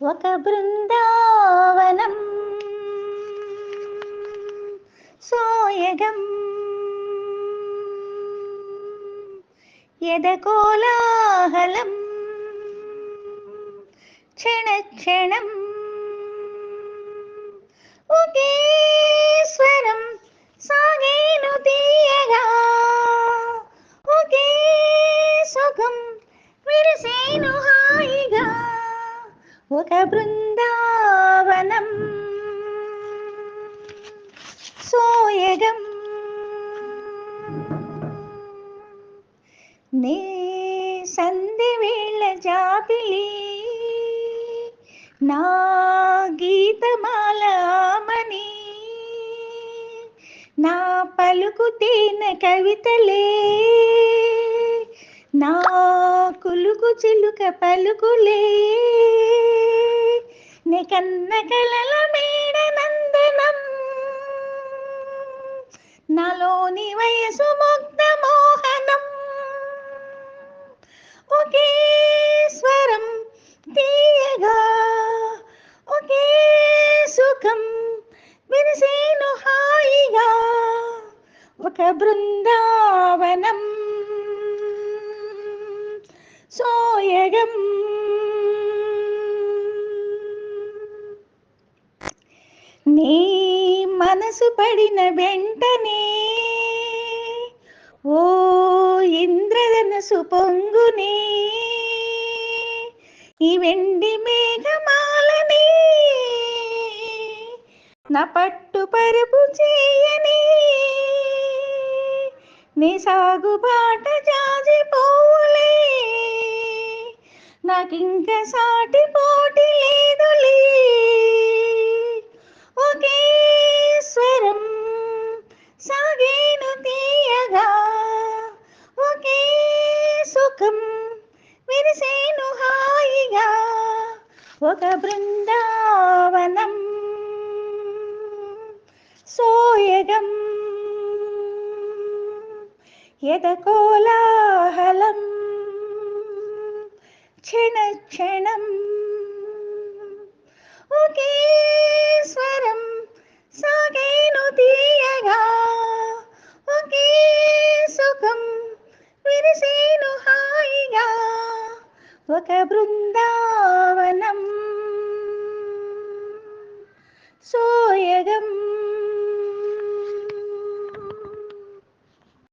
ఒక బృందావనం సోయగం ఎదకోలాహలం క్షణ క్షణం ఒక బృందావనం సోయగం. నే సంధి వేళ జాబిలి నా గీతమాలామణి నా పలుకు తేనె కవితలే నా కులుకు చిలుక పలుకులే. నీ కన్న కలల మేడ నందనం నాలోని వయసు ముగ్ధ మోహనం ఒకే స్వరం తీయగా ఒకే సుఖం విరిసేను హాయిగా ఒక బృందావనం సోయగం నీ మనసు పడిన వెంటనే ఓ ఇంద్రధనసు పొంగునే ఈ వెండి మేఘమాలని నా పట్టు పరుపు చేయని నీ సాగుబాట జాజి పోలే నాకింక సాటి సుఖం విరిసేను హాయిగా ఒక బృందావనం సోయగం ఎదకోలాహలం క్షణ క్షణం ఒకే ఒక బృందావనం సోయగం